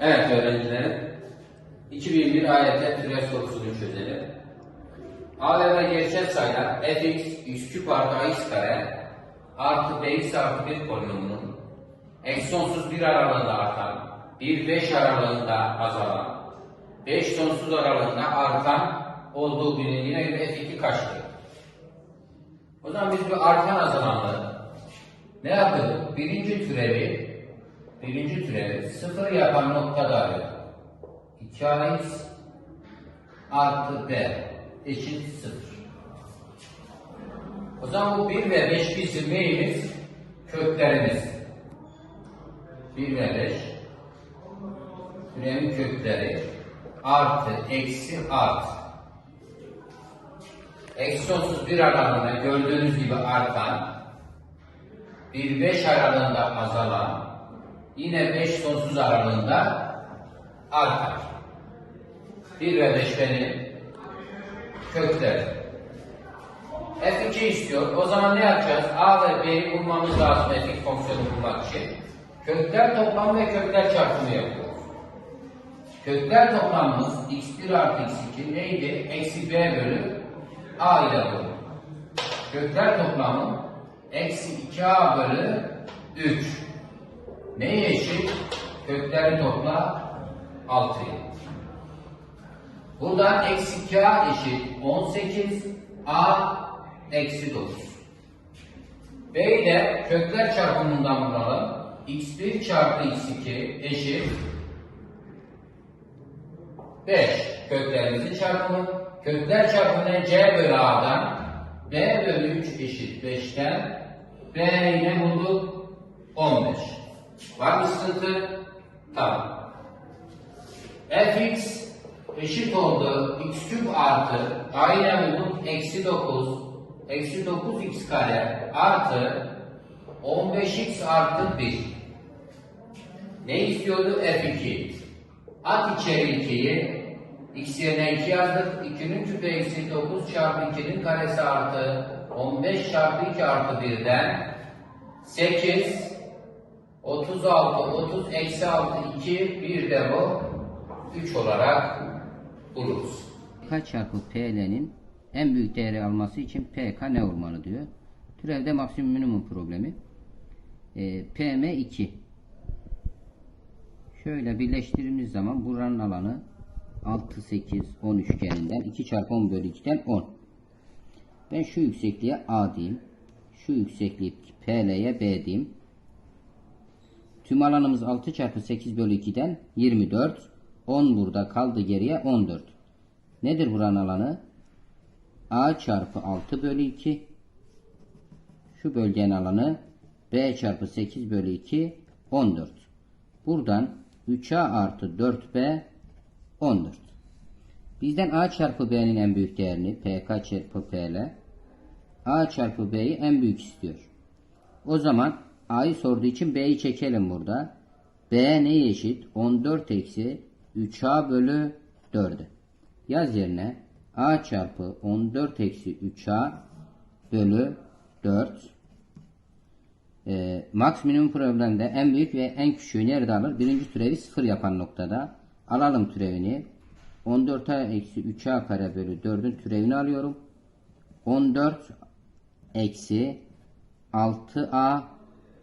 Evet öğrencilerim. 2001 AYT türev sorusunu çözelim. A ve B gerçel sayılar fx x küp artı ax kare artı bx artı 1 polinomunun eksi sonsuz bir aralığında artan, 1-5 aralığında azalan, 5 sonsuz aralığında artan olduğu bilindiğine göre f2 kaçtır? O zaman biz bu artan azalanları ne yapıyorduk? Birinci türevi birinci türevi sıfır yapan noktada arıyorduk. 2ax artı b eşit sıfır. O zaman bu 1 ve 5 bizim neyimiz? Köklerimiz. 1 ve 5 türevin kökleri artı, eksi, artı. Eksi sonsuz bir aralığında gördüğünüz gibi artan, 1-5 aralığında azalan, yine 5 sonsuz aralığında artar. 1 ve 5 benim köklerim. F2 istiyor. O zaman ne yapacağız? A ve B'yi bulmamız lazım f2 fonksiyonu bulmak için. Kökler toplamı ve kökler çarpımı yapıyoruz. Kökler toplamımız x1 artı x2 neydi? Eksi b bölü a ile bulunur. Kökler toplamı eksi 2a bölü 3. Neye eşit? Kökleri topla 6'ya. Buradan eksi 2a eşit 18, a eksi 9. B'yi de kökler çarpımından bulalım. x1 çarpı x2 eşit 5 köklerimizin çarpımı. Kökler çarpımından C bölü A'dan B bölü 3 eşit 5'ten B yine bulduk 15. Var mı sıkıntı? Tamam. fx eşit oldu x küp artı aynı bulduk eksi 9 eksi 9x kare artı 15x artı 1. Ne istiyordu? F2. At içeri 2'yi. X yerine 2 yazdık. 2'nin küpü eksi 9 çarpı 2'nin karesi artı 15 çarpı 2 artı 1'den 8 36 30 eksi 6 2 1 de bu 3 olarak buluruz. K çarpı PL'nin en büyük değeri alması için PK ne olmalı diyor. Türevde maksimum minimum problemi. Ee, PM 2. Şöyle birleştirdiğimiz zaman buranın alanı 6, 8, 10 üçgeninden 2 çarpı 10 bölü 2'den 10. Ben şu yüksekliğe A diyeyim. Şu yüksekliği PL'ye B diyeyim. Tüm alanımız 6 çarpı 8 bölü 2'den 24. 10 burada kaldı geriye 14. Nedir buranın alanı? A çarpı 6 bölü 2. Şu bölgenin alanı B çarpı 8 bölü 2 14. Buradan 3A artı 4B 14. Bizden A çarpı B'nin en büyük değerini PK çarpı PL A çarpı B'yi en büyük istiyor. O zaman A'yı sorduğu için B'yi çekelim burada. B neye eşit? 14 eksi 3A bölü 4'e. Yaz yerine A çarpı 14 eksi 3A bölü 4. Ee, max minimum problemde en büyük ve en küçüğü nerede alır? Birinci türevi sıfır yapan noktada. Alalım türevini. 14A eksi 3A kare bölü 4'ün türevini alıyorum. 14 eksi 6A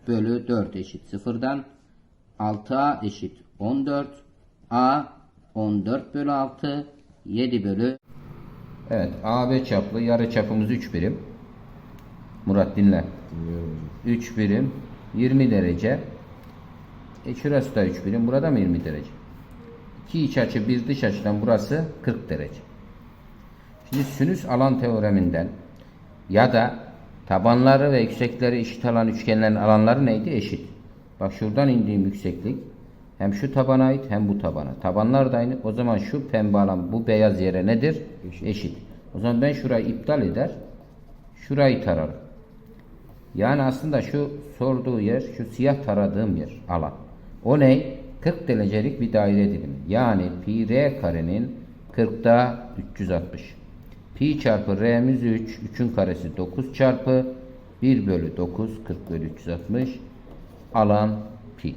bölü 4 eşit sıfırdan 6A eşit 14 A 14 bölü 6 7 bölü. Evet AB çaplı yarı çapımız 3 birim. Murat dinle. 3 birim 20 derece. E şurası da 3 birim burada mı 20 derece? 2 iç açı bir dış açıdan burası 40 derece. Şimdi sinüs alan teoreminden ya da tabanları ve yüksekleri eşit alan üçgenlerin alanları neydi? Eşit. Bak şuradan indiğim yükseklik hem şu tabana ait hem bu tabana. Tabanlar da aynı. O zaman şu pembe alan bu beyaz yere nedir? Eşit. O zaman ben şurayı iptal eder. Şurayı tararım. Yani aslında şu sorduğu yer, şu siyah taradığım yer, alan. O ne? 40 derecelik bir daire dilimi. Yani pi r karenin 40'da 360. Pi çarpı r'miz 3. 3'ün karesi 9 çarpı 1 bölü 9. 40 bölü 360. Alan pi.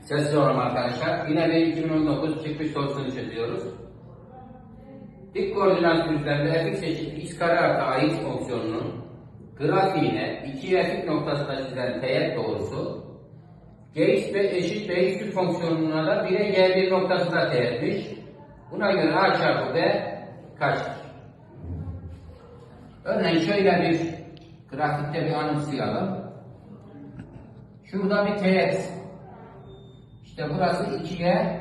Sessiz olalım arkadaşlar. Yine bir 2019 çıkmış sorusunu çözüyoruz. Dik koordinat düzlemde fx eşittir x kare artı ax fonksiyonunun grafiğine iki fx noktasında çizilen teğet doğrusu gx ve eşit bx fonksiyonuna da 1'e g1 noktasında teğetmiş. Buna göre a çarpı b kaçtır? Örneğin şöyle bir grafikte bir anımsayalım. Şurada bir teğet. İşte burası 2'ye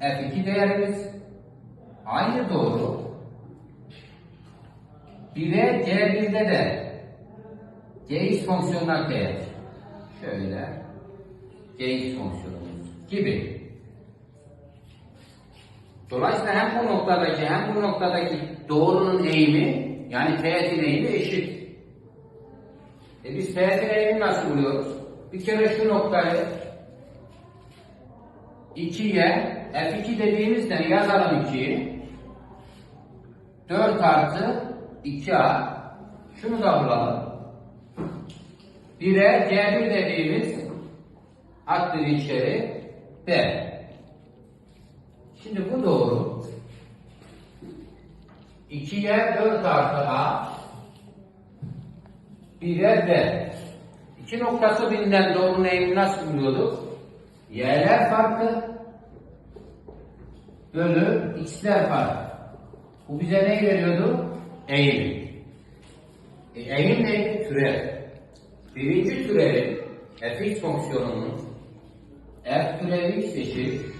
F2 değerimiz. Aynı doğru. 1'e C1'de de Gx fonksiyonuna teğet. Şöyle Gx fonksiyonumuz gibi. Dolayısıyla hem bu noktadaki hem bu noktadaki doğrunun eğimi yani teğetin eğimi eşit. E biz teğetin eğimini nasıl buluyoruz? Bir kere şu noktayı 2'ye F2 dediğimizde yazalım 2'yi 4 artı 2A şunu da bulalım. 1'e C1 dediğimiz attır içeri B. Şimdi bu doğru. 2'ye 4 artı A 1'e B. İki noktası bilinen doğrunun eğimini nasıl buluyorduk? Y'ler farkı bölü x'ler farkı. Bu bize ne veriyordu? Eğim. E, eğim neydi? Türev. Birinci türevin fx fonksiyonunun f türevi x eşit